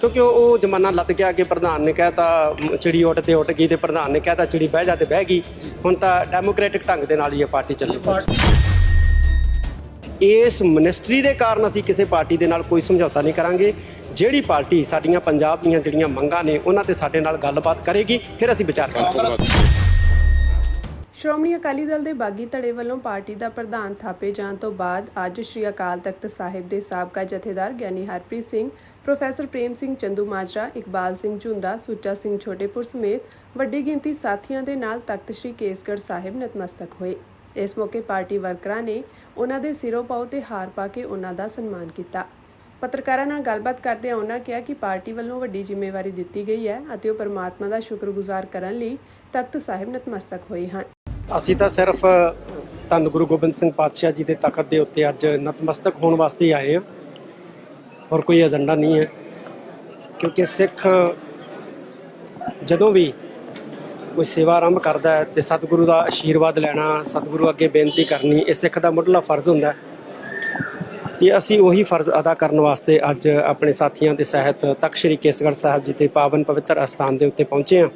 ਕਿਉਂਕਿ ਉਹ ਜ਼ਮਾਨਾ ਲੱਤ ਗਿਆ ਕਿ ਪ੍ਰਧਾਨ ਨੇ ਕਹਿਤਾ ਚਿੜੀ ਉੱਡ ਤੇ ਉੱਡ ਗਈ ਤੇ ਪ੍ਰਧਾਨ ਨੇ ਕਹਿਤਾ ਚਿੜੀ ਬਹਿ ਜਾ ਤੇ ਬਹਿ ਗਈ। ਹੁਣ ਤਾਂ ਡੈਮੋਕ੍ਰੈਟਿਕ ਢੰਗ ਦੇ ਨਾਲ ਹੀ ਇਹ ਪਾਰਟੀ ਚੱਲੂਗੀ ਇਸ ਮਿਨਿਸਟਰੀ ਦੇ ਕਾਰਨ ਅਸੀਂ ਕਿਸੇ ਪਾਰਟੀ ਦੇ ਨਾਲ ਕੋਈ ਸਮਝੌਤਾ ਨਹੀਂ ਕਰਾਂਗੇ। ਜਿਹੜੀ ਪਾਰਟੀ ਸਾਡੀਆਂ ਪੰਜਾਬ ਦੀਆਂ ਜਿਹੜੀਆਂ ਮੰਗਾਂ ਨੇ ਉਹਨਾਂ ਤੇ ਸਾਡੇ ਨਾਲ ਗੱਲਬਾਤ ਕਰੇਗੀ ਫਿਰ ਅਸੀਂ ਵਿਚਾਰ ਕਰਾਂਗੇ। ਸ਼੍ਰੋਮਣੀ ਅਕਾਲੀ ਦਲ ਦੇ ਬਾਗੀ ਧੜੇ ਵੱਲੋਂ ਪਾਰਟੀ ਦਾ ਪ੍ਰਧਾਨ ਥਾਪੇ ਜਾਣ ਤੋਂ ਬਾਅਦ ਅੱਜ ਸ਼੍ਰੀ ਅਕਾਲ ਤਖਤ ਸਾਹਿਬ ਦੇ ਸਾਬਕਾ ਜਥੇਦਾਰ ਗਿਆਨੀ ਹਰਪ੍ਰੀਤ ਸਿੰਘ ਪ੍ਰੋਫੈਸਰ ਪ੍ਰੇਮ ਸਿੰਘ ਚੰਦੂ ਮਾਜਰਾ, ਇਕਬਾਲ ਸਿੰਘ ਝੁੰਦਾ, ਸੁੱਚਾ ਸਿੰਘ ਛੋਟੇਪੁਰ ਸਮੇਤ ਵੱਡੀ ਗਿਣਤੀ ਸਾਥੀਆਂ ਦੇ ਨਾਲ ਤਖਤ ਸ਼੍ਰੀ ਕੇਸਗੜ੍ਹ ਸਾਹਿਬ ਨਤਮਸਤਕ ਹੋਏ। ਇਸ ਮੌਕੇ ਪਾਰਟੀ ਵਰਕਰਾਂ ਨੇ ਉਹਨਾਂ ਦੇ ਸਿਰੋਂ ਪਾਉ ਤੇ ਹਾਰ ਪਾ ਕੇ ਉਹਨਾਂ ਦਾ ਸਨਮਾਨ ਕੀਤਾ। ਪੱਤਰਕਾਰਾਂ ਨਾਲ ਗੱਲਬਾਤ ਕਰਦਿਆਂ ਉਹਨਾਂ ਕਿਹਾ ਕਿ ਪਾਰਟੀ ਵੱਲੋਂ ਵੱਡੀ ਜ਼ਿੰਮੇਵਾਰੀ ਦਿੱਤੀ ਗਈ ਹੈ ਅਤੇ ਉਹ ਪਰਮਾਤਮਾ ਦਾ ਸ਼ੁਕਰਗੁਜ਼ਾਰ ਕਰਨ ਲਈ ਤਖਤ ਸਾਹਿਬ ਨਤਮਸਤਕ ਹੋਏ ਹਨ। ਅਸੀਂ ਤਾਂ ਸਿਰਫ ਧੰਨ ਗੁਰੂ ਗੋਬਿੰਦ ਸਿੰਘ ਪਾਤਸ਼ਾਹ ਜੀ ਦੇ ਤਖਤ ਦੇ ਉੱਤੇ ਅੱਜ ਨਤਮਸਤਕ ਹੋਣ ਵਾਸਤੇ ਆਏ ਹਾਂ। ਔਰ ਕੋਈ ਏਜੰਡਾ ਨਹੀਂ ਹੈ। ਕਿਉਂਕਿ ਸਿੱਖ ਜਦੋਂ ਵੀ ਕੋਈ ਸੇਵਾ ਆਰੰਭ ਕਰਦਾ ਹੈ ਤੇ ਸਤਿਗੁਰੂ ਦਾ ਆਸ਼ੀਰਵਾਦ ਲੈਣਾ, ਸਤਿਗੁਰੂ ਅੱਗੇ ਬੇਨਤੀ ਕਰਨੀ, ਇਹ ਸਿੱਖ ਦਾ ਮੁੱਢਲਾ ਫਰਜ਼ ਹੁੰਦਾ ਹੈ। ਕਿ ਅਸੀਂ ਉਹੀ ਫਰਜ਼ ਅਦਾ ਕਰਨ ਵਾਸਤੇ ਅੱਜ ਆਪਣੇ ਸਾਥੀਆਂ ਦੇ ਸਹਿਤ ਤਖਤ ਸ੍ਰੀ ਕੇਸਗੜ੍ਹ ਸਾਹਿਬ ਜੀ ਦੇ ਪਾਵਨ ਪਵਿੱਤਰ ਅਸਥਾਨ ਦੇ ਉੱਤੇ ਪਹੁੰਚੇ ਹਾਂ।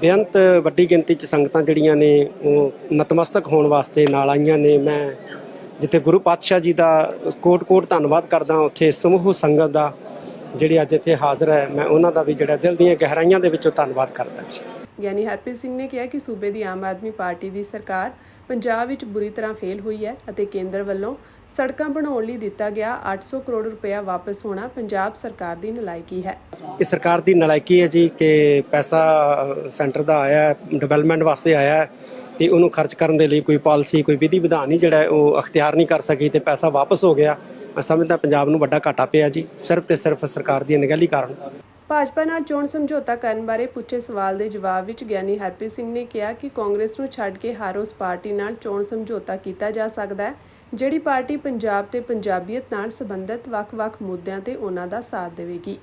ਬੇਅੰਤ ਵੱਡੀ ਗਿਣਤੀ ਚ ਸੰਗਤਾਂ ਜਿਹੜੀਆਂ ਨੇ, ਉਹ ਨਤਮਸਤਕ ਹੋਣ ਵਾਸਤੇ ਨਾਲ ਆਈਆਂ ਨੇ। ਮੈਂ ਜਿੱਥੇ ਗੁਰੂ ਪਾਤਸ਼ਾਹ ਜੀ ਦਾ ਕੋਟ-ਕੋਟ ਧੰਨਵਾਦ ਕਰਦਾ ਉੱਥੇ ਸਮੂਹ ਸੰਗਤ ਦਾ ਜਿਹੜੇ ਅੱਜ ਇੱਥੇ ਹਾਜ਼ਰ ਹੈ ਮੈਂ ਉਹਨਾਂ ਦਾ ਵੀ ਜਿਹੜਾ ਦਿਲ ਦੀਆਂ ਗਹਿਰਾਈਆਂ ਦੇ ਵਿੱਚੋਂ ਧੰਨਵਾਦ ਕਰਦਾ ਜੀ। ਗਿਆਨੀ ਹਰਪ੍ਰੀਤ ਸਿੰਘ ਨੇ ਕਿਹਾ ਕਿ ਸੂਬੇ ਦੀ ਆਮ ਆਦਮੀ ਪਾਰਟੀ ਦੀ ਸਰਕਾਰ ਪੰਜਾਬ ਵਿੱਚ ਬੁਰੀ ਤਰ੍ਹਾਂ ਫੇਲ ਹੋਈ ਹੈ ਅਤੇ ਕੇਂਦਰ ਵੱਲੋਂ ਸੜਕਾਂ ਬਣਾਉਣ ਲਈ ਦਿੱਤਾ ਗਿਆ 800 ਕਰੋੜ ਰੁਪਇਆ ਵਾਪਸ ਹੋਣਾ ਪੰਜਾਬ ਸਰਕਾਰ ਦੀ ਨਲਾਇਕੀ ਹੈ। ਇਹ ਸਰਕਾਰ ਦੀ ਨਲਾਇਕੀ ਹੈ ਜੀ ਕਿ ਪੈਸਾ ਸੈਂਟਰ ਦਾ ਆਇਆ ਹੈ ਡਿਵੈਲਪਮੈਂਟ ਵਾਸਤੇ ਆਇਆ ਹੈ। ਤੇ ਉਹਨੂੰ ਖਰਚ ਕਰਨ ਦੇ ਲਈ ਕੋਈ ਪਾਲਿਸੀ, ਕੋਈ ਵਿਧੀ ਵਿਧਾਨ ਨਹੀਂ ਜਿਹੜਾ ਉਹ ਅਖਤਿਆਰ ਨਹੀਂ ਕਰ ਸਕੀ ਤੇ ਪੈਸਾ ਵਾਪਸ ਹੋ ਗਿਆ। ਮੈਂ ਸਮਝਦਾ ਪੰਜਾਬ ਨੂੰ ਵੱਡਾ ਘਾਟਾ ਪਿਆ ਜੀ, ਸਿਰਫ ਤੇ ਸਿਰਫ ਸਰਕਾਰ ਦੀ ਅਣਗਹਿਲੀ ਕਾਰਨ। ਭਾਜਪਾ ਨਾਲ ਚੋਣ ਸਮਝੌਤਾ ਕਰਨ ਬਾਰੇ ਪੁੱਛੇ ਸਵਾਲ ਦੇ ਜਵਾਬ ਵਿੱਚ ਗਿਆਨੀ ਹਰਪ੍ਰੀਤ ਸਿੰਘ ਨੇ ਕਿਹਾ ਕਿ ਕਾਂਗਰਸ ਨੂੰ ਛੱਡ ਕੇ ਹਰ ਉਸ ਪਾਰਟੀ ਨਾਲ ਚੋਣ ਸਮਝੌਤਾ ਕੀਤਾ ਜਾ ਸਕਦਾ ਹੈ, ਜਿਹੜੀ ਪਾਰਟੀ ਪੰਜਾਬ ਤੇ ਪੰਜਾਬੀਅਤ ਨਾਲ ਸੰਬੰਧਿਤ ਵੱਖ-ਵੱਖ ਮੁੱਦਿਆਂ ਤੇ ਉਹਨਾਂ ਦਾ ਸਾਥ ਦੇਵੇਗੀ।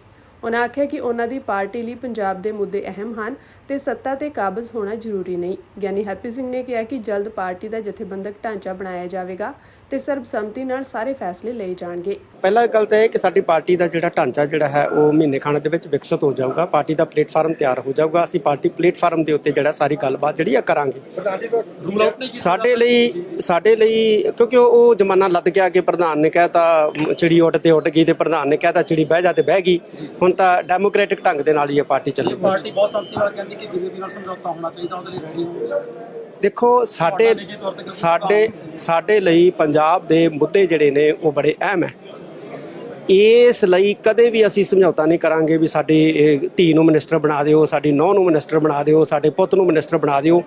ਉਹਨਾਂ ਆਖਿਆ ਕਿ ਉਹਨਾਂ ਦੀ ਪਾਰਟੀ ਲਈ ਪੰਜਾਬ ਦੇ ਮੁੱਦੇ ਅਹਿਮ ਹਨ ਤੇ ਸੱਤਾ ਤੇ ਕਾਬਜ਼ ਹੋਣਾ ਜ਼ਰੂਰੀ ਨਹੀਂ। ਗਿਆਨੀ ਹਰਪ੍ਰੀਤ ਸਿੰਘ ਨੇ ਕਿਹਾ ਕਿ ਜਲਦ ਪਾਰਟੀ ਦਾ ਜਥੇਬੰਦਕ ਢਾਂਚਾ ਬਣਾਇਆ ਜਾਵੇਗਾ। ਤੇ ਸਰਬਸੰਮਤੀ ਨਾਲ ਸਾਰੇ ਫੈਸਲੇ ਲਏ ਜਾਣਗੇ। ਪਹਿਲਾ ਗੱਲ ਤਾਂ ਇਹ ਕਿ ਸਾਡੀ ਪਾਰਟੀ ਦਾ ਜਿਹੜਾ ਢਾਂਚਾ ਜਿਹੜਾ ਹੈ ਉਹ ਮਹੀਨੇ ਖਾਣੇ ਦੇ ਵਿੱਚ ਵਿਕਸਿਤ ਹੋ ਜਾਊਗਾ। ਪਾਰਟੀ ਦਾ ਪਲੇਟਫਾਰਮ ਤਿਆਰ ਹੋ ਜਾਊਗਾ। ਅਸੀਂ ਪਾਰਟੀ ਪਲੇਟਫਾਰਮ ਦੇ ਉੱਤੇ ਜਿਹੜਾ ਸਾਰੀ ਗੱਲਬਾਤ ਜਿਹੜੀ ਆ ਕਰਾਂਗੇ। ਸਾਡੇ ਲਈ ਸਾਡੇ ਲਈ ਕਿਉਂਕਿ ਉਹ ਜ਼ਮਾਨਾ ਲੱਦ ਗਿਆ ਕਿ ਪ੍ਰਧਾਨ ਨੇ ਕਹਿਤਾ ਚਿੜੀ ਉੱਡ ਤੇ ਉੱਡ ਗਈ ਤੇ ਪ੍ਰਧਾਨ ਨੇ ਕਹਿਤਾ ਚਿੜੀ ਬਹਿ ਜਾ ਤੇ ਬਹਿ ਗਈ। ਹੁਣ ਤਾਂ ਡੈਮੋਕ੍ਰੈਟਿਕ ਢੰਗ ਦੇ ਨਾਲ ਹੀ ਇਹ ਪਾਰਟੀ ਚੱਲੂਗੀ। ਪਾਰਟੀ ਬਹੁਤ ਨਾਲ ਕਹਿੰਦੀ ਕਿ ਬੀਜੇਪੀ ਨਾਲ ਸਮਝੌਤਾ ਹੋਣਾ ਚਾਹੀਦਾ ਉਹਦੇ ਲਈ ਦੇਖੋ ਸਾਡੇ ਸਾਡੇ ਸਾਡੇ ਲਈ ਪੰਜਾਬ ਪੰਜਾਬ ਦੇ ਮੁੱਦੇ ਜਿਹੜੇ ਨੇ ਉਹ ਬੜੇ ਅਹਿਮ ਹੈ। ਇਸ ਲਈ ਕਦੇ ਵੀ ਅਸੀਂ ਸਮਝੌਤਾ ਨਹੀਂ ਕਰਾਂਗੇ ਵੀ ਸਾਡੀ ਧੀ ਨੂੰ ਮਿਨਿਸਟਰ ਬਣਾ ਦਿਓ, ਸਾਡੀ ਨੌ ਨੂੰ ਮਿਨਿਸਟਰ ਬਣਾ ਦਿਓ, ਸਾਡੇ ਪੁੱਤ ਨੂੰ ਮਿਨਿਸਟਰ ਬਣਾ ਦਿਓ।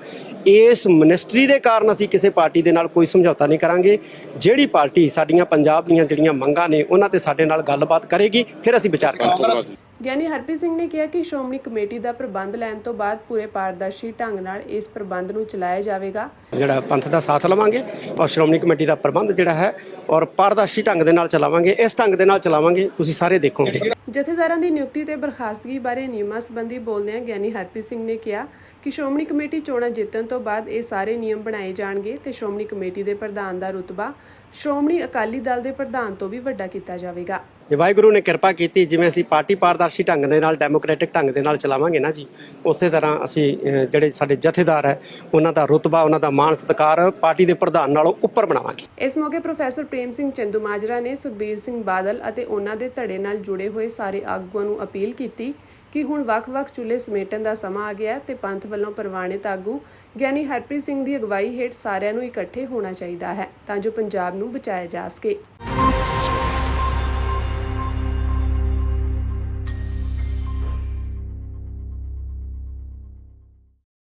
ਇਸ ਮਿਨਿਸਟਰੀ ਦੇ ਕਾਰਨ ਅਸੀਂ ਕਿਸੇ ਪਾਰਟੀ ਦੇ ਨਾਲ ਕੋਈ ਸਮਝੌਤਾ ਨਹੀਂ ਕਰਾਂਗੇ। ਜਿਹੜੀ ਪਾਰਟੀ ਸਾਡੀਆਂ ਪੰਜਾਬ ਦੀਆਂ ਜਿਹੜੀਆਂ ਮੰਗਾਂ ਨੇ, ਉਹਨਾਂ ਤੇ ਸਾਡੇ ਨਾਲ ਗੱਲਬਾਤ ਕਰੇਗੀ, ਫਿਰ ਅਸੀਂ ਵਿਚਾਰ ਕਰਾਂਗੇ। ਗਿਆਨੀ ਹਰਪ੍ਰੀਤ ਸਿੰਘ ਨੇ ਕਿਹਾ ਕਿ ਸ਼੍ਰੋਮਣੀ ਕਮੇਟੀ ਦਾ ਪ੍ਰਬੰਧ ਲੈਣ ਤੋਂ ਬਾਅਦ ਪੂਰੇ ਪਾਰਦਰਸ਼ੀ ਢੰਗ ਨਾਲ ਇਸ ਪ੍ਰਬੰਧ ਨੂੰ ਚਲਾਇਆ ਜਾਵੇਗਾ। ਜਿਹੜਾ ਪੰਥ ਦਾ ਸਾਥ ਲਵਾਂਗੇ ਔਰ ਸ਼੍ਰੋਮਣੀ ਕਮੇਟੀ ਦਾ ਪ੍ਰਬੰਧ ਜਿਹੜਾ ਹੈ ਔਰ ਪਾਰਦਰਸ਼ੀ ਢੰਗ ਦੇ ਨਾਲ ਚਲਾਵਾਂਗੇ, ਇਸ ਢੰਗ ਦੇ ਨਾਲ ਚਲਾਵਾਂਗੇ, ਤੁਸੀਂ ਸਾਰੇ ਦੇਖੋਗੇ। ਜਥੇਦਾਰਾਂ ਦੀ ਨਿਯੁਕਤੀ ਤੇ ਬਰਖਾਸਤਗੀ ਬਾਰੇ ਨਿਯਮਾਂ ਸੰਬੰਧੀ ਬੋਲਦਿਆਂ ਗਿਆਨੀ ਹਰਪ੍ਰੀਤ ਸਿੰਘ ਨੇ ਕਿਹਾ ਕਿ ਸ਼੍ਰੋਮਣੀ ਕਮੇਟੀ ਚੋਣਾਂ ਜਿੱਤਣ ਤੋਂ ਬਾਅਦ ਇਹ ਸਾਰੇ ਨਿਯਮ ਬਣਾਏ ਜਾਣਗੇ ਤੇ ਸ਼੍ਰੋਮਣੀ ਕਮੇਟੀ ਦੇ ਪ੍ਰਧਾਨ ਦਾ ਰੁਤਬਾ ਸ਼੍ਰੋਮਣੀ ਅਕਾਲੀ ਦਲ ਦੇ ਪ੍ਰਧਾਨ ਤੋਂ ਵੀ ਵੱਡਾ ਕੀਤਾ ਜਾਵੇਗਾ। ਜੇ ਵਾਹਿਗੁਰੂ ਨੇ ਕਿਰਪਾ ਕੀਤੀ ਜਿਵੇਂ ਅਸੀਂ ਪਾਰਟੀ ਪਾਰਦਰਸ਼ੀ ਢੰਗ ਦੇ ਨਾਲ ਡੈਮੋਕ੍ਰੈਟਿਕ ਢੰਗ ਦੇ ਨਾਲ ਚਲਾਵਾਂਗੇ ਨਾ ਜੀ ਉਸੇ ਤਰ੍ਹਾਂ ਅਸੀਂ ਜਿਹੜੇ ਸਾਡੇ ਜਥੇਦਾਰ ਹੈ ਉਹਨਾਂ ਦਾ ਰੁਤਬਾ ਉਹਨਾਂ ਦਾ ਮਾਣ ਸਤਿਕਾਰ ਪਾਰਟੀ ਦੇ ਪ੍ਰਧਾਨ ਨਾਲੋਂ ਉੱਪਰ ਬਣਾਵਾਂਗੇ। ਇਸ ਮੌਕੇ ਪ੍ਰੋਫੈਸਰ ਪ੍ਰੇਮ ਸਿੰਘ ਚੰਦੂ ਮਾਜਰਾ ਨੇ ਸੁਖਬੀਰ ਸਿੰਘ ਬਾਦਲ ਅਤੇ ਉਹਨਾਂ ਦੇ ਧੜੇ ਨਾਲ ਜੁੜੇ ਹੋਏ ਸਾਰੇ ਆਗੂਆਂ ਨੂੰ ਅਪੀਲ ਕੀਤੀ ਕਿ ਹੁਣ ਵੱਖ-ਵੱਖ ਚੁੱਲ੍ਹੇ ਸਮੇਟਣ ਦਾ ਸਮਾਂ ਆ ਗਿਆ ਹੈ ਤੇ ਪੰਥ ਵੱਲੋਂ ਪ੍ਰਵਾਨਿਤ ਆਗੂ ਗਿਆਨੀ ਹਰਪ੍ਰੀਤ ਸਿੰਘ ਦੀ ਅਗਵਾਈ ਹੇਠ ਸਾਰਿਆਂ ਨੂੰ ਇਕੱਠੇ ਹੋਣਾ ਚਾਹੀਦਾ ਹੈ ਤਾਂ ਜੋ ਪੰਜਾਬ ਨੂੰ ਬਚਾਇਆ ਜਾ ਸਕੇ।